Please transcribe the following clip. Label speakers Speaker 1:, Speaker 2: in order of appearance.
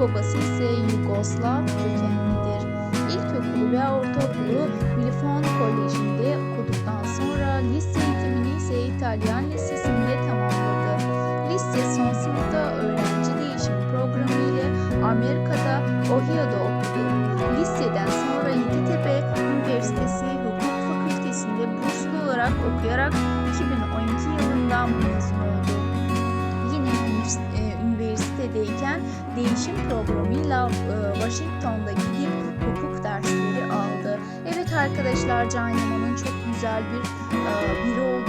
Speaker 1: Babası ise Yugoslav kökenlidir. İlkokulu ve ortaokulu Milfon Koleji'nde okuduktan sonra lise eğitimini ise İtalyan Lisesi'nde tamamladı. Lise son sınıfta öğrenci değişim programı ile Amerika'da Ohio'da okudu. Liseden sonra Yeditepe Üniversitesi Hukuk Fakültesi'nde burslu olarak okuyarak 2012 yılında mezun üniversitedeyken değişim programıyla e, Washington'da gidip hukuk dersleri aldı. Evet arkadaşlar Can Yaman'ın çok güzel bir e, biri olduğunu